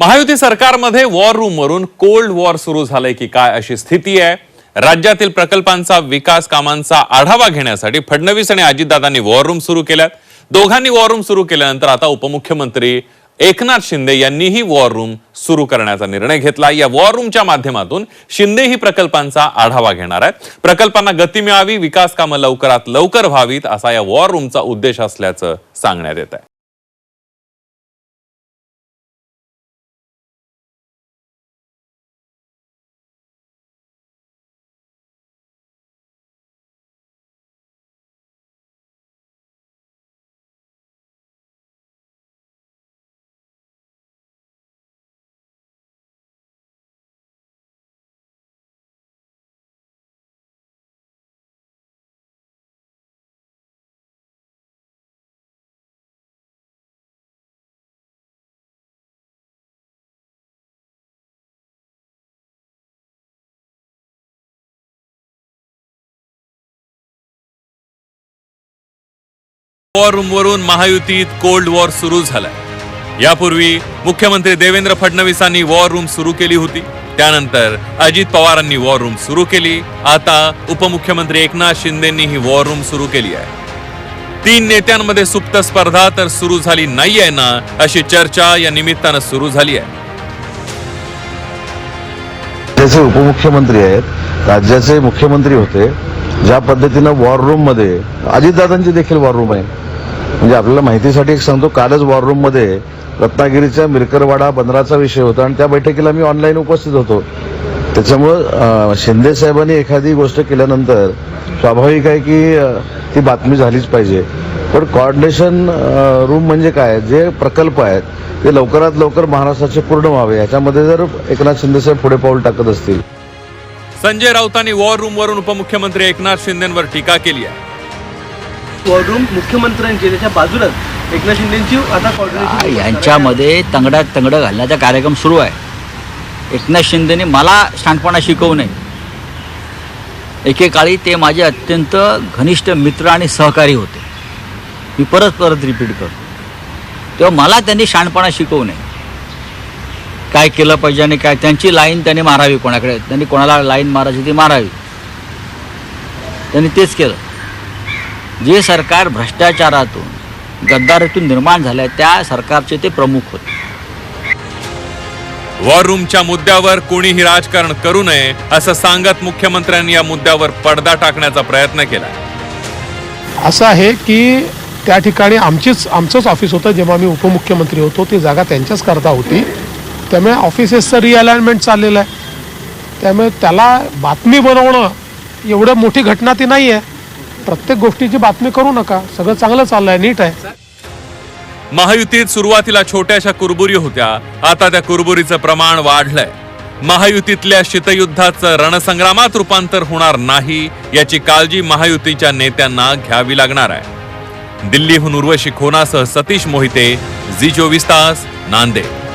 महायुती सरकारमध्ये war room वरून cold war सुरू झालंय की काय अशी स्थिती आहे. राज्यातील प्रकल्पांचा विकास कामांचा आढावा घेण्यासाठी फडणवीस आणि अजितदादांनी वॉर रूम सुरू केल्यात. दोघांनी वॉर रूम सुरू केल्यानंतर आता उपमुख्यमंत्री एकनाथ शिंदे यांनीही वॉर रूम सुरू करण्याचा निर्णय घेतला. या वॉर रूमच्या माध्यमातून शिंदे ही प्रकल्पांचा आढावा घेणार आहेत. प्रकल्पांना गती मिळावी विकास कामं लवकरात लवकर व्हावीत असा या वॉर रूमचा उद्देश असल्याचं सांगण्यात येत आहे वॉर रूमवरून महायुतीत कोल्ड वॉर सुरू झालाय. यापूर्वी मुख्यमंत्री देवेंद्र फडणवीसांनी वॉर रूम सुरू केली होती. त्यानंतर अजित पवारांनी वॉर रूम सुरू केली. आता उपमुख्यमंत्री एकनाथ शिंदेंनी ही वॉर रूम सुरू केली आहे. तीन नेत्यांमध्ये सुप्त स्पर्धा तर सुरू झाली नाहीये ना अशी चर्चा या निमित्तानं सुरू झाली आहे. त्याचे उपमुख्यमंत्री आहेत राज्याचे मुख्यमंत्री होते ज्या पद्धतीनं वॉर रूममध्ये अजितदादांची देखील वॉर रूम आहे. म्हणजे आपल्याला माहितीसाठी एक सांगतो कालच वॉर रूममध्ये रत्नागिरीच्या मिरकरवाडा बंदराचा विषय होता आणि त्या बैठकीला मी ऑनलाईन उपस्थित होतो. त्याच्यामुळं शिंदे साहेबांनी एखादी गोष्ट केल्यानंतर स्वाभाविक आहे की ती बातमी झालीच पाहिजे. पण कॉर्डिनेशन रूम म्हणजे काय? जे प्रकल्प आहेत ते लवकरात लवकर महाराष्ट्राचे पूर्ण व्हावे. याच्यामध्ये जर एकनाथ शिंदे साहेब पुढे पाऊल टाकत असतील. संजय राऊतांनी वॉर रूमवरून उपमुख्यमंत्री एकनाथ शिंदेंवर टीका केली आहे. वॉर्डरूम मुख्यमंत्र्यांची त्याच्या बाजूलाच एकनाथ शिंदेची आता coordination यांच्यामध्ये तंगडा तंगड घालण्याचा कार्यक्रम सुरू आहे. एकनाथ शिंदेने मला शहाणपणा शिकवू नये. एकेकाळी ते माझे अत्यंत घनिष्ठ मित्र आणि सहकारी होते. मी परत परत रिपीट करतो. तेव्हा मला त्यांनी शहाणपणा शिकवू नये. काय केलं पाहिजे आणि काय त्यांची लाईन त्यांनी मारावी कोणाकडे? त्यांनी कोणाला लाईन मारायची ती मारावी. त्यांनी तेच केलं. जे सरकार भ्रष्टाचारातून गद्दारीतून निर्माण झालं त्या सरकारचे ते प्रमुख होते. वॉर रूमच्या मुद्द्यावर कोणीही राजकारण करू नये असं सांगत मुख्यमंत्र्यांनी या मुद्द्यावर पडदा टाकण्याचा प्रयत्न केला. असं आहे की त्या ठिकाणी आमचीच आमचंच ऑफिस होतं जेव्हा मी उपमुख्यमंत्री होतो ती जागा त्यांच्याच करता होती. त्यामुळे ऑफिसेसचं रिअलाइनमेंट चाललेलं आहे. त्यामुळे त्याला बातमी बनवणं एवढं मोठी घटना ती नाही आहे प्रत्येक गोष्टीची बातमी करू नका. सगळं चांगलं चाललंय नीट आहे. महायुतीत सुरुवातीला छोट्याशा कुरबुरी होत्या. आता त्या कुरबुरीचं प्रमाण वाढलंय. महायुतीतल्या शीतयुद्धाचं रणसंग्रामात रूपांतर होणार नाही याची काळजी महायुतीच्या नेत्यांना घ्यावी लागणार आहे. दिल्लीहून उर्वशी खोनासह सतीश मोहिते झी चोवीस तास नांदेड.